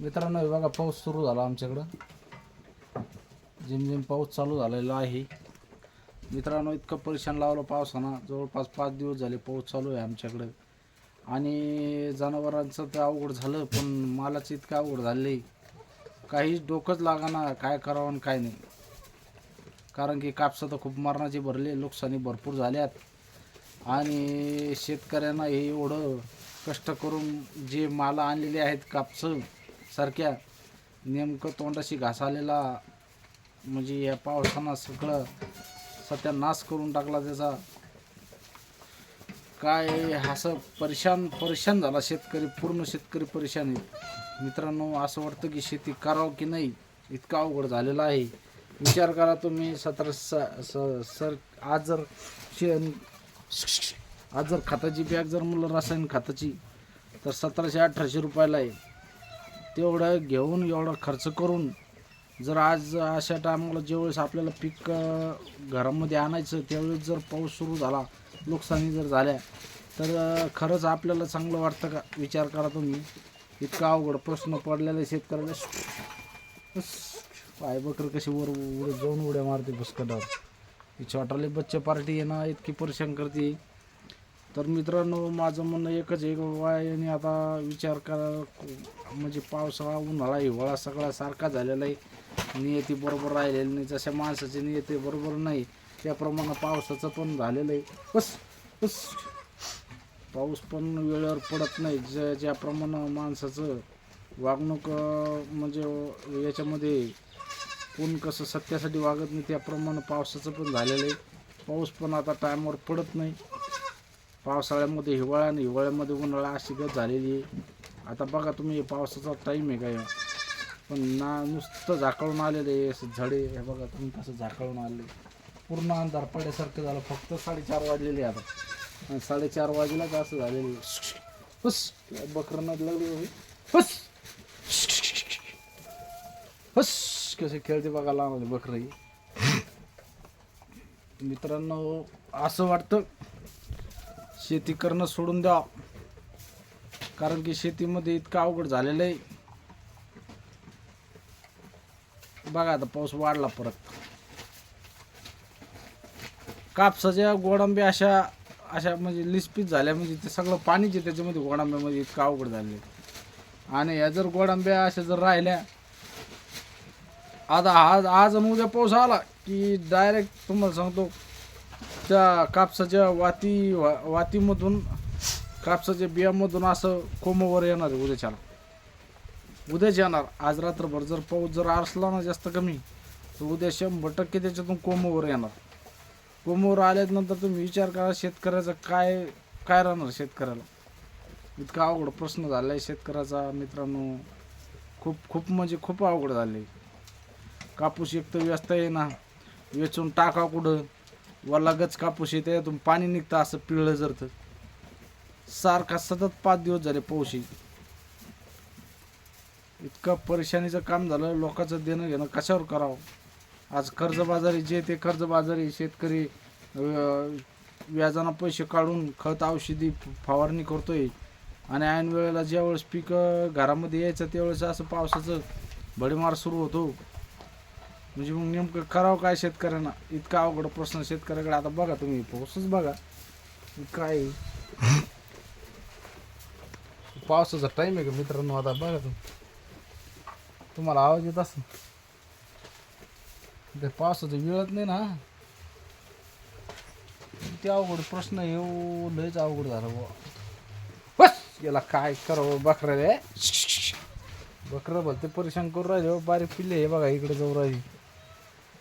मित्रांनो हे बघा पाऊस सुरू झाला आमच्याकडं. जिमजिम पाऊस चालू झालेला आहे. मित्रांनो इतकं परेशान लावलं पावसानं. जवळपास पाच दिवस झाले पाऊस चालू आहे आमच्याकडं. आणि जनावरांचं तर अवघड झालं पण मालाचं इतकं अवघड झाले काहीच डोकंच लागाना काय करावं आणि काय नाही. कारण की कापसं तर खूप मरणाचे भरले नुकसानी भरपूर झाल्यात. आणि शेतकऱ्यांना हे एवढं कष्ट करून जे माल आणलेले आहेत कापसं सारख्या नेमकं तोंडाशी घासालेला म्हणजे या पावसानं सगळं सध्या नाश करून टाकला त्याचा. काय असं परेशान परेशान झाला शेतकरी पूर्ण शेतकरी परेशान आहे. मित्रांनो असं वाटतं की शेती करावं की नाही इतका अवघड झालेला आहे. विचार करा तुम्ही सतरा स- स- सर आज जर शे आज जर खताची बॅग जर म्हणलं रासायनिक खताची तर सतराशे अठराशे रुपयाला आहे. तेवढं घेऊन एवढा खर्च करून जर आज अशा टायमाला ज्यावेळेस आपल्याला पीक घरामध्ये आणायचं त्यावेळेस जर पाऊस सुरू झाला नुकसानी जर झाल्या तर खरंच आपल्याला चांगलं वाटतं का? विचार करा तुम्ही. इतका अवघड प्रश्न पडलेला आहे शेतकऱ्याला. पाय बकर कशी वर वर जाऊन उड्या मारते भुसकटावर ही छोटाले बच्चे पार्टी येणं इतकी परेशान करते. तर मित्रांनो माझं म्हणणं एकच आहे की आता विचार करा म्हणजे पावसाळा उन्हाळा हिवाळा सगळा सारखा झालेला आहे. नियती बरोबर राहिलेली नाही जशा माणसाची नियती बरोबर नाही त्याप्रमाणे पावसाचं पण झालेलं आहे. बस बस. पाऊस पण वेळेवर पडत नाही ज्या ज्याप्रमाणे माणसाचं वागणूक म्हणजे याच्यामध्ये कोण कसं सत्यासाठी वागत नाही त्याप्रमाणे पावसाचं पण झालेलं आहे. पाऊस पण आता टायमावर पडत नाही. पावसाळ्यामध्ये हिवाळा आणि हिवाळ्यामध्ये उन्हाळा अशी गत झालेली आहे. आता बघा तुम्ही पावसाचा टाईम आहे का पण ना नुसतं झाकळून आलेलं आहे असं झाडे. हे बघा तुम्ही कसं झाकळून आले पूर्ण अंधारपड्यासारखं झालं. फक्त साडेचार वाजलेले आता. आणि साडेचार वाजेलाच असं झालेलं आहे. बस. बकरं नद लागली बस. बस. कसे खेळते बघा लहान बकरं मित्रांनो असं वाटतं शेती करणं सोडून द्या. कारण की शेतीमध्ये इतकं अवघड झालेलं आहे. बघा आता पाऊस वाढला परत. कापसाच्या गोडांबे अशा अशा म्हणजे लिस्पीत झाल्या म्हणजे ते सगळं पाणीचे त्याच्यामध्ये गोडांब्यामध्ये इतकं अवघड झाले आणि ह्या जर गोडांब्या अशा जर राहिल्या आता आज आज उद्या पाऊस आला की डायरेक्ट तुम्हाला सांगतो त्या कापसाच्या वाती वा- वातीमधून कापसाच्या बियामधून असं कोमोवर येणार आहे उद्याच्याला. उद्याच येणार आज रात्रभर जर पाऊस जर आरसला ना जास्त कमी तर उद्या शंभर टक्के त्याच्यातून कोमोवर येणार. कोमोवर आल्यानंतर तुम्ही विचार करा शेतकऱ्याचा काय काय राहणार शेतकऱ्याला. इतका अवघड प्रश्न झाला आहे शेतकऱ्याचा मित्रांनो. खूप खूप म्हणजे खूप अवघड झाले कापूस एक तर व्यस्त आहे ना. वेचून टाका कुठं? वल्ला गच कापूस येते यातून पाणी निघतं असं पिळलं जर तर सारखा सतत पाच दिवस झाले पाऊस इतकं परेशानीचं काम झालं लोकांचं देणं घेणं कशावर करावं? आज कर्जबाजारी जे ते कर्जबाजारी शेतकरी व्याजानं पैसे काढून खत औषधी फवारणी करतोय. आणि ऐन वेळेला ज्यावेळेस पीक घरामध्ये यायचं त्यावेळेस असं पावसाचं भडीमार सुरू होतो. म्हणजे मग नेमकं करावं काय शेतकऱ्यांना? इतका अवघड प्रश्न शेतकऱ्याकडे. आता बघा तुम्ही पाऊसच बघा. काय? पावसाचा टाइम आहे का मित्रांनो? आता बघा तुम्ही. तुम्हाला आवाज येत असं ते पावसाचं वेळत नाही ना? ते अवघड प्रश्न येऊ हो. लयच अवघड झालं बुवा. बस! गेला काय करावं हो बकऱ्याला? बकरं बकरं भलते परेशान करून राहिले हो. बारीक पिल्ले हे बघा इकडे जाऊ राहिले.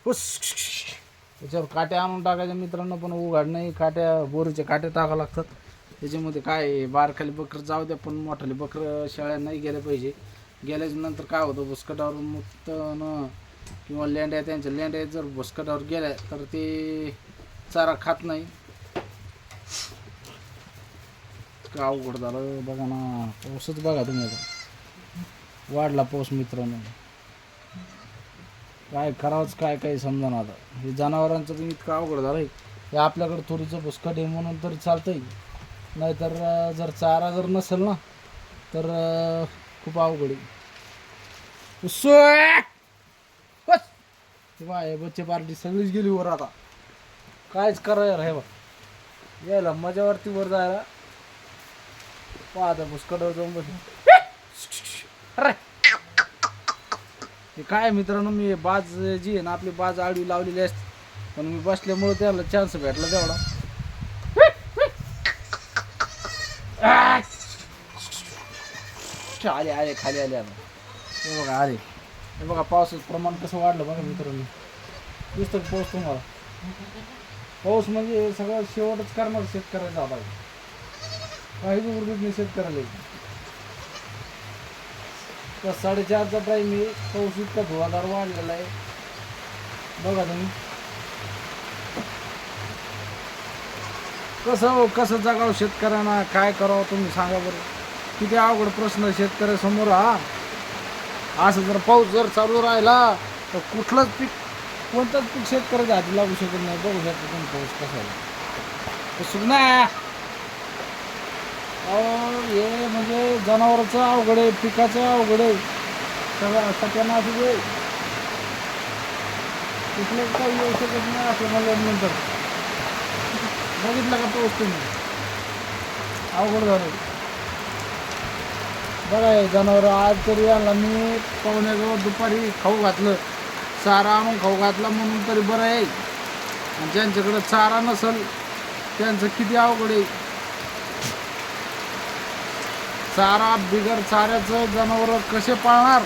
त्याच्यावर काट्या आणून टाकायच्या मित्रांनो पण उघाड नाही. काट्या बोरीच्या काट्या टाकावं लागतात. त्याच्यामध्ये काय बारखाली बकर जाऊ द्या पण मोठाली बकरं शेळ्या नाही गेल्या पाहिजे. गेल्याच्यानंतर काय होतं भुसकटावर मुक्त न किंवा लेंड्या त्यांच्या लेंड्या जर भुसकटावर गेल्या तर ते चारा खात नाही. का अवघड झालं बघा ना. पाऊसच बघा तुम्ही वाढला पाऊस मित्रांनो. काय करावंच काय काही समजा ना आता. हे जनावरांचं पण इतकं अवघड झालं आहे हे आपल्याकडं थोडीचं भुसकट आहे म्हणून तर चालतंय. नाहीतर जर चारा जर नसेल ना तर खूप अवघड आहे. बस! बच्चे पार्टी सगळीच गेली वर आता. कायच करायला हे बा यायला मजावरती वर जायला. पाहता पुष्कळवर जाऊन बस. अरे! हे काय मित्रांनो मी बाज जी आहे ना आपली बाज आडवी लावलेली असते. पण मी बसल्यामुळं त्याला चान्स भेटला तेवढा. आले आले खाली आले आता. हे बघा आले. हे बघा पावसाचं प्रमाण कसं वाढलं बघा मित्रांनो. दिसतं का पाऊस तुम्हाला. पाऊस म्हणजे सगळं शेवटच करणार शेतकऱ्याचा आता काही उर्दीत नाही शेतकऱ्याला तर साडेचारचा प्राईम आहे. पाऊस इतका धुवाधार वाढलेला आहे. बघा तुम्ही. कसं हो, कसं जगावं शेतकऱ्यांना काय करावं तुम्ही सांगा बरं. किती अवघड प्रश्न शेतकऱ्यासमोर हा. असं जर पाऊस जर चालू राहिला तर कुठलंच पीक कोणतंच पीक शेतकऱ्याच्या हाती लागू शकत नाही. बघू शकतो तुम्ही पाऊस कसा आहे. हे म्हणजे जनावराचं अवघड आहे पिकाचं अवघड आहे. सगळं सगळ्यांना असं जे कुठलं काही येऊ शकत नाही असं म्हणल्यानंतर बघितलं का तो तुम्ही अवघड झालं बघा हे जनावर आज तरी आला मी पाहुण्याजवळ दुपारी खाऊ घातलं. चारा आणून खाऊ घातला म्हणून तरी बरं आहे. आणि ज्यांच्याकडं चारा नसल त्यांचं किती अवघड आहे. चारा बिगर चाऱ्याचं जनावर कसे पाळणार?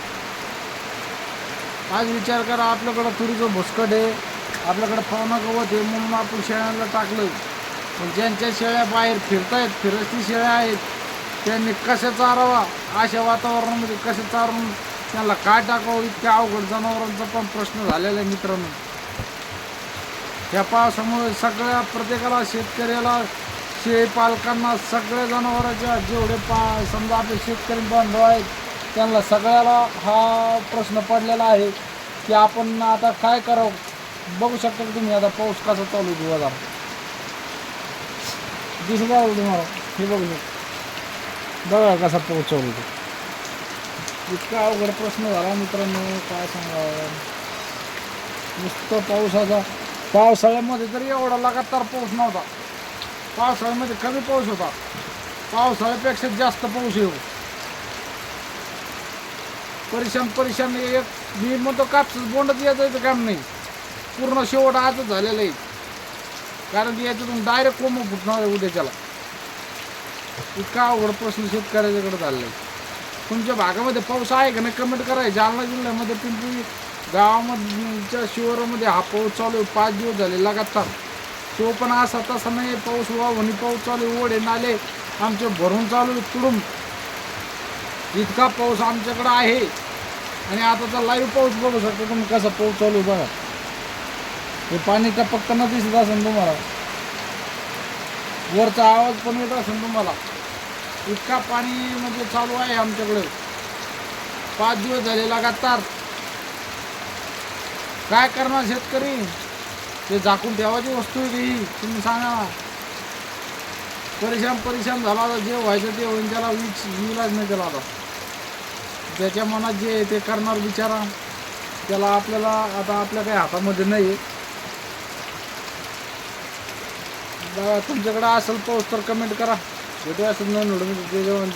आज विचार करा आपल्याकडं तुरीचं भुसकट आहे आपल्याकडं पाहुणा गवत आहे म्हणून आपण शेळ्यांना टाकलं. पण ज्यांच्या शेळ्या बाहेर फिरतायत फिरस्ती शेळ्या आहेत त्यांनी कशा चारावा? अशा वातावरणामध्ये कसं चारून त्यांना काय टाकावं? इतक्या अवघड जनावरांचा पण प्रश्न झालेला आहे मित्रांनो. त्या पावसामुळे सगळ्या प्रत्येकाला शेतकऱ्याला शे पालकांना सगळ्या जनावरांच्या जेवढे पा समजा आपले शेतकरी बांधव आहेत त्यांना सगळ्याला हा प्रश्न पडलेला आहे की आपण आता काय करावं? बघू शकता की तुम्ही आता पाऊस कसा चालू आहे हजार दिसत आहे तुम्हाला. हे बघू शकता. बघा कसा पाऊस चालू तो. इतका अवघड प्रश्न झाला मित्रांनो काय सांगावं? नुसतं पावसाचा पावसाळ्यामध्ये तरी एवढा लगातार पाऊस नव्हता. पावसाळ्यामध्ये कमी पाऊस होता. पावसाळ्यापेक्षा जास्त पाऊस येऊ. परिश्रम परिश्रम एक. मी म्हणतो कापसाच बोंडच यायचं काम नाही. पूर्ण शेवट आजच झालेलं आहे. कारण की याच्यातून डायरेक्ट कोंब फुटणार आहे उद्याच्याला. इतका अवघड प्रश्न शेतकऱ्याच्याकडे झालेला आहे. तुमच्या भागामध्ये पाऊस आहे का नाही? कमेंट करा. जालना जिल्ह्यामध्ये पिंपरी गावामध्ये शिवारामध्ये हा पाऊस चालू आहे. पाच दिवस झाले लगातार. तो पण असा तसा नाही. पाऊस वाहून पाऊस चालू ओढे नाले आमचे भरून चालू आहे तुडून इतका पाऊस आमच्याकडं आहे. आणि आताचा लाईव्ह पाऊस बघू शकतो तुम्ही कसा पाऊस चालू बघा. हे पाणी टपकताना दिसत असेल तुम्हाला. वरचा आवाज पण येत असेल तुम्हाला. इतका पाणी म्हणजे चालू आहे आमच्याकडे. पाच दिवस झाले लगातार. काय करणार शेतकरी? ते झाकून ठेवायची वस्तू आहे ती. तुम्ही सांगा. परिश्रम परिश्रम झाला आता. जे व्हायचं ते होईन. त्याला विच विलाज नाही त्याला आता. त्याच्या मनात जे ते करणार बिचारा. त्याला आपल्याला आता आपल्या काही हातामध्ये नाही आहे तुमच्याकडे असेल पाऊस तर कमेंट करा. भेटू असेल नवीन व्हिडिओ जेवण